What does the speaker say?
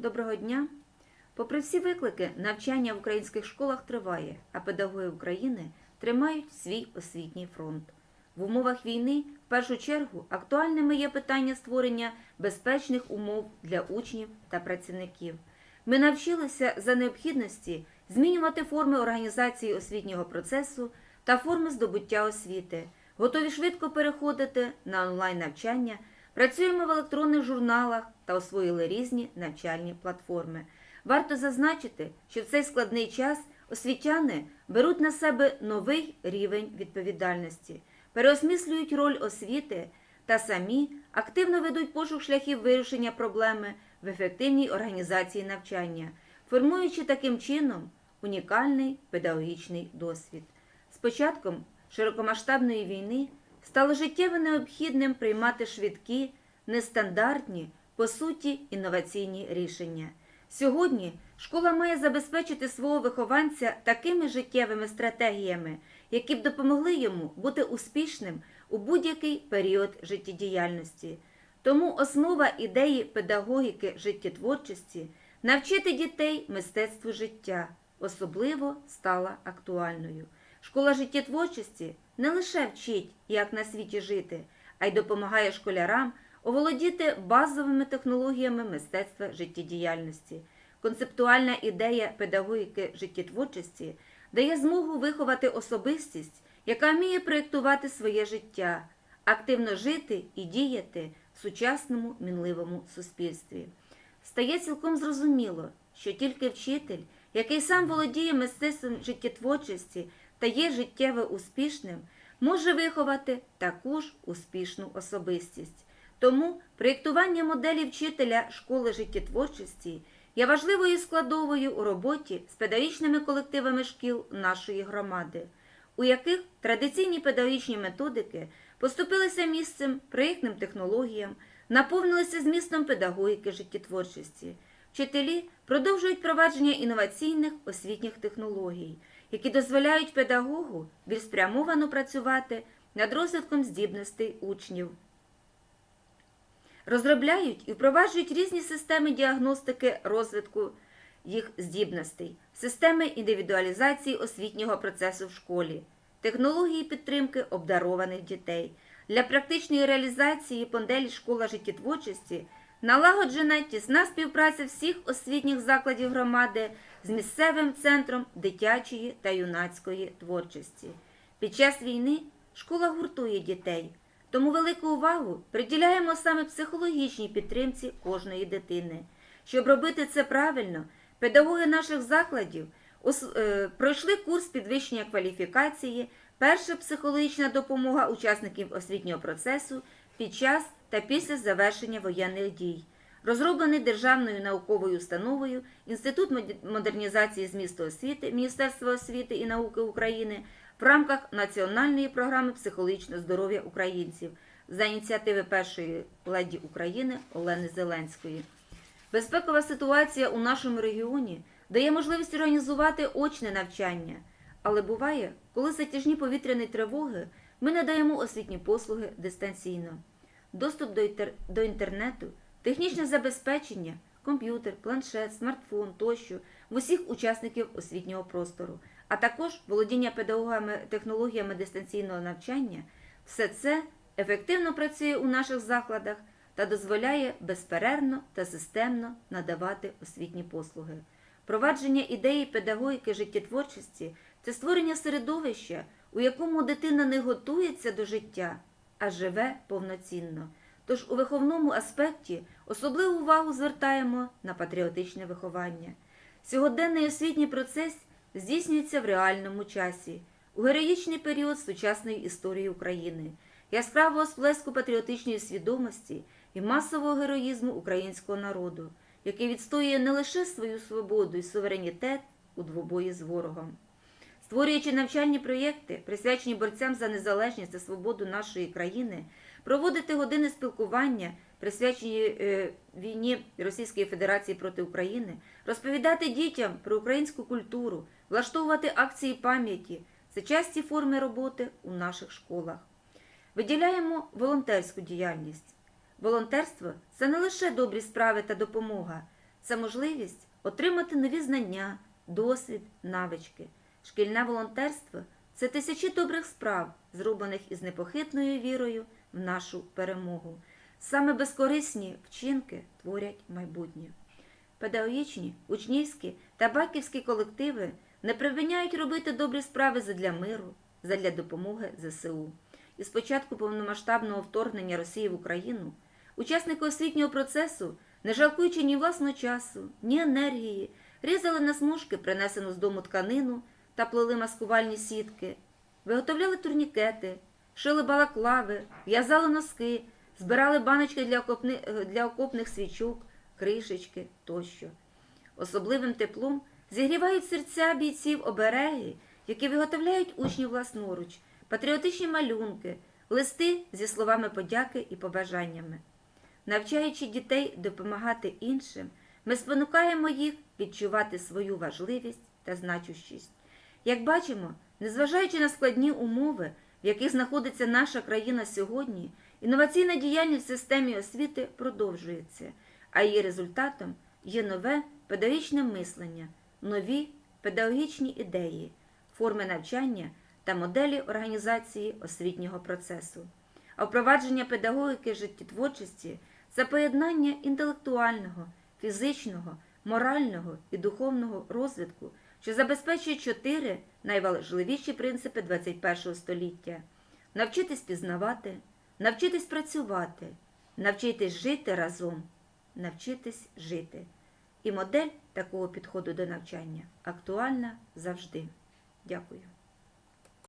Доброго дня! Попри всі виклики, навчання в українських школах триває, а педагоги України тримають свій освітній фронт. В умовах війни, в першу чергу, актуальними є питання створення безпечних умов для учнів та працівників. Ми навчилися за необхідності змінювати форми організації освітнього процесу та форми здобуття освіти, готові швидко переходити на онлайн-навчання, працюємо в електронних журналах та освоїли різні навчальні платформи. Варто зазначити, що в цей складний час освітяни беруть на себе новий рівень відповідальності, переосмислюють роль освіти та самі активно ведуть пошук шляхів вирішення проблеми в ефективній організації навчання, формуючи таким чином унікальний педагогічний досвід. З початком широкомасштабної війни стало життєво необхідним приймати швидкі, нестандартні, по суті, інноваційні рішення. Сьогодні школа має забезпечити свого вихованця такими життєвими стратегіями, які б допомогли йому бути успішним у будь-який період життєдіяльності. Тому основа ідеї педагогіки життєтворчості навчити дітей мистецтву життя особливо стала актуальною. Школа життєтворчості не лише вчить, як на світі жити, а й допомагає школярам оволодіти базовими технологіями мистецтва життєдіяльності. Концептуальна ідея педагогіки життєтворчості дає змогу виховати особистість, яка вміє проєктувати своє життя, активно жити і діяти в сучасному мінливому суспільстві. Стає цілком зрозуміло, що тільки вчитель, який сам володіє мистецтвом життєтворчості та є життєво успішним, може виховати таку ж успішну особистість. Тому проєктування моделі вчителя школи життєтворчості є важливою складовою у роботі з педагогічними колективами шкіл нашої громади, у яких традиційні педагогічні методики поступилися місцем проєктним технологіям, наповнилися змістом педагогіки життєтворчості. Вчителі продовжують провадження інноваційних освітніх технологій, які дозволяють педагогу більш спрямовано працювати над розвитком здібностей учнів. Розробляють і впроваджують різні системи діагностики розвитку їх здібностей, системи індивідуалізації освітнього процесу в школі, технології підтримки обдарованих дітей. Для практичної реалізації моделі школа життєтворчості налагоджена тісна співпраця всіх освітніх закладів громади з місцевим центром дитячої та юнацької творчості. Під час війни школа гуртує дітей. Тому велику увагу приділяємо саме психологічній підтримці кожної дитини. Щоб робити це правильно, педагоги наших закладів е, пройшли курс підвищення кваліфікації, перша психологічна допомога учасників освітнього процесу під час та після завершення воєнних дій. Розроблений Державною науковою установою Інститут модернізації змісту освіти Міністерства освіти і науки України в рамках Національної програми психологічного здоров'я українців за ініціативи першої леді України Олени Зеленської. Безпекова ситуація у нашому регіоні дає можливість організувати очне навчання, але буває, коли затяжні повітряні тривоги ми надаємо освітні послуги дистанційно. Доступ до, інтер... до інтернету, технічне забезпечення, комп'ютер, планшет, смартфон тощо в усіх учасників освітнього простору, а також володіння педагогами технологіями дистанційного навчання, все це ефективно працює у наших закладах та дозволяє безперервно та системно надавати освітні послуги. Провадження ідеї педагогіки життєтворчості це створення середовища, у якому дитина не готується до життя, а живе повноцінно. Тож у виховному аспекті особливу увагу звертаємо на патріотичне виховання. Сьогоденний освітній процес здійснюється в реальному часі, у героїчний період сучасної історії України, яскравого сплеску патріотичної свідомості і масового героїзму українського народу, який відстоює не лише свою свободу і суверенітет у двобої з ворогом. Створюючи навчальні проєкти, присвячені борцям за незалежність та свободу нашої країни, проводити години спілкування, присвячені е, війні Російської Федерації проти України, розповідати дітям про українську культуру, влаштовувати акції пам'яті це часті форми роботи у наших школах. Виділяємо волонтерську діяльність. Волонтерство це не лише добрі справи та допомога, це можливість отримати нові знання, досвід, навички. Шкільне волонтерство це тисячі добрих справ, зроблених із непохитною вірою в нашу перемогу. Саме безкорисні вчинки творять майбутнє. Педагогічні, учнівські та батьківські колективи не припиняють робити добрі справи задля миру, задля допомоги ЗСУ. І з початку повномасштабного вторгнення Росії в Україну учасники освітнього процесу, не жалкуючи ні власного часу, ні енергії, різали на смужки принесену з дому тканину та плели маскувальні сітки, виготовляли турнікети, шили балаклави, в'язали носки, збирали баночки для, окопни... для окопних свічок, кришечки тощо. Особливим теплом зігрівають серця бійців обереги, які виготовляють учні власноруч, патріотичні малюнки, листи зі словами подяки і побажаннями. Навчаючи дітей допомагати іншим, ми спонукаємо їх відчувати свою важливість та значущість. Як бачимо, незважаючи на складні умови, в яких знаходиться наша країна сьогодні, інноваційна діяльність в системі освіти продовжується, а її результатом є нове педагогічне мислення, нові педагогічні ідеї, форми навчання та моделі організації освітнього процесу. А впровадження педагогіки життєтворчості це поєднання інтелектуального, фізичного, морального і духовного розвитку, що забезпечує чотири найважливіші принципи ХХІ століття: навчитись пізнавати, навчитись працювати, навчитись жити разом, навчитись жити. І модель такого підходу до навчання актуальна завжди. Дякую.